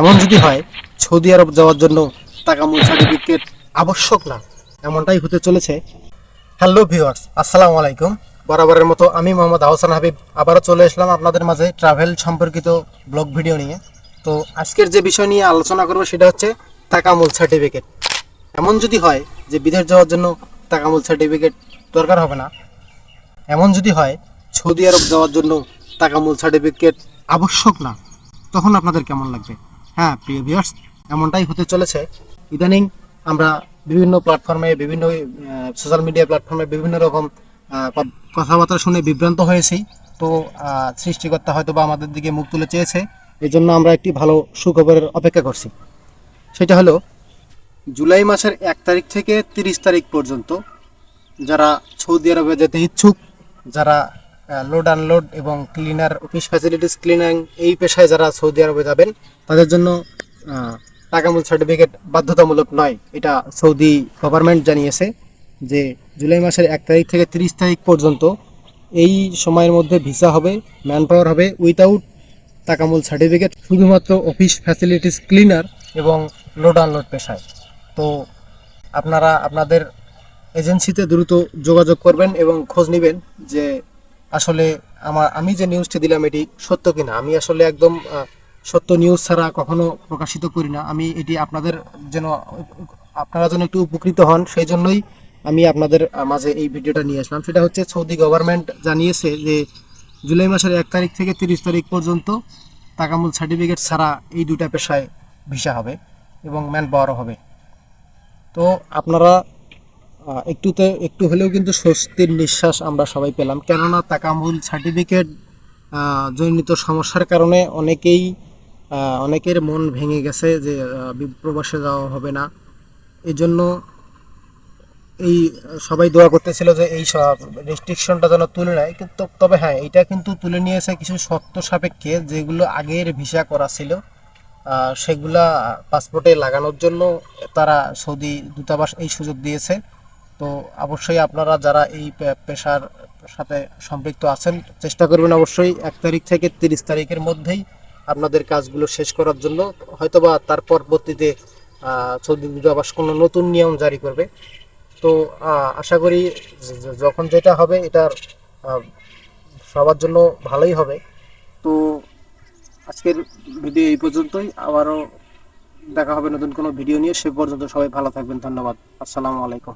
এমন যদি হয়, সৌদি আরব যাওয়ার জন্য টাকা মূল সার্টিফিকেট আবশ্যক না। এমনটাই হতে চলেছে। হ্যালো ভিউয়ার্স, আসসালামু আলাইকুম। বরাবরের মতো আমি মোহাম্মদ আহসান হাবিব। আবারও চলে আসলাম আপনাদের মাঝে ট্রাভেল সম্পর্কিত ব্লগ ভিডিও নিয়ে। তো আজকের যে বিষয় নিয়ে আলোচনা করব সেটা হচ্ছে টাকা মূল সার্টিফিকেট। এমন যদি হয় যে বিদেশ যাওয়ার জন্য টাকা মূল সার্টিফিকেট দরকার হবে না, এমন যদি হয় সৌদি আরব যাওয়ার জন্য টাকা মূল সার্টিফিকেট আবশ্যক না, তখন আপনাদের কেমন লাগবে? হ্যাঁ প্রিয় ভিউয়ার্স এমনটাই হতে চলেছে। ইদানিং আমরা বিভিন্ন প্ল্যাটফর্মে বিভিন্ন সোশ্যাল মিডিয়া প্ল্যাটফর্মে বিভিন্ন রকম কথাবার্তা শুনে বিভ্রান্ত হয়েছি। তো সৃষ্টিকর্তা হয়তো বা আমাদের দিকে মুখ তুলে চেয়েছে। এই জন্য আমরা একটি ভালো সুখবরের অপেক্ষা করছি। সেটা হলো, জুলাই মাসের এক তারিখ থেকে তিরিশ তারিখ পর্যন্ত যারা সৌদি আরবে যেতে ইচ্ছুক, যারা লোড আনলোড এবং ক্লিনার অফিস ফ্যাসিলিটিস ক্লিনার এই পেশায় যারা সৌদি আরবে যাবেন, তাদের জন্য টাকামূল সার্টিফিকেট বাধ্যতামূলক নয়। এটা সৌদি গভর্নমেন্ট জানিয়েছে যে জুলাই মাসের এক তারিখ থেকে তিরিশ তারিখ পর্যন্ত এই সময়ের মধ্যে ভিসা হবে ম্যান পাওয়ার হবে উইথাউট টাকামূল সার্টিফিকেট শুধুমাত্র অফিস ফ্যাসিলিটিস ক্লিনার এবং লোড আনলোড পেশায়। তো আপনারা, আপনাদের এজেন্সিতে দ্রুত যোগাযোগ করবেন এবং খোঁজ নেবেন যে আসলে আমার, আমি যে নিউজটি দিলাম এটি সত্য কিনা? আমি আসলে একদম সত্য নিউজ ছাড়া কখনো প্রকাশিত করি না। আমি এটি আপনাদের যেন, আপনারা যেন একটু উপকৃত হন, সেই জন্যই আমি আপনাদের মাঝে এই ভিডিওটা নিয়ে আসলাম। সেটা হচ্ছে সৌদি গভর্নমেন্ট জানিয়েছে যে, জুলাই মাসের এক তারিখ থেকে তিরিশ তারিখ পর্যন্ত টাকামূল সার্টিফিকেট ছাড়া এই দুটা পেশায় ভিসা হবে এবং ম্যান পাওয়ারও হবে। তো আপনারা একটুতে একটু হলেও কিন্তু স্বস্তির নিঃশ্বাস আমরা সবাই পেলাম। কেননা তাকামুল সার্টিফিকেট জনিত সমস্যার কারণে অনেকেই অনেকের মন ভেঙে গেছে যে প্রবাসে যাওয়া হবে না। এই জন্য এই, সবাই দোয়া করতেছিল যে এই রেস্ট্রিকশনটা যেন তুলে নেয়। কিন্তু তবে হ্যাঁ এটা কিন্তু তুলে নিয়েছে কিছু শর্ত সাপেক্ষে যেগুলো আগের ভিসা করা ছিল। সেগুলা পাসপোর্টে লাগানোর জন্য তারা সৌদি দূতাবাস এই সুযোগ দিয়েছে। তো অবশ্যই আপনারা যারা এই পেশার সাথে সম্পৃক্ত আছেন চেষ্টা করবেন অবশ্যই এক তারিখ থেকে তিরিশ তারিখের মধ্যেই আপনাদের কাজগুলো শেষ করার জন্য। হয়তোবা তার পরবর্তীতে সৌদি দূতাবাস কোনো নতুন নিয়ম জারি করবে। তো আশা করি যখন যেটা হবে এটা আহ, সবার জন্য ভালোই হবে। তো আজকের ভিডিও এই পর্যন্তই। আবারও দেখা হবে নতুন কোনো ভিডিও নিয়ে। সে পর্যন্ত সবাই ভালো থাকবেন। ধন্যবাদ। আসসালামু আলাইকুম।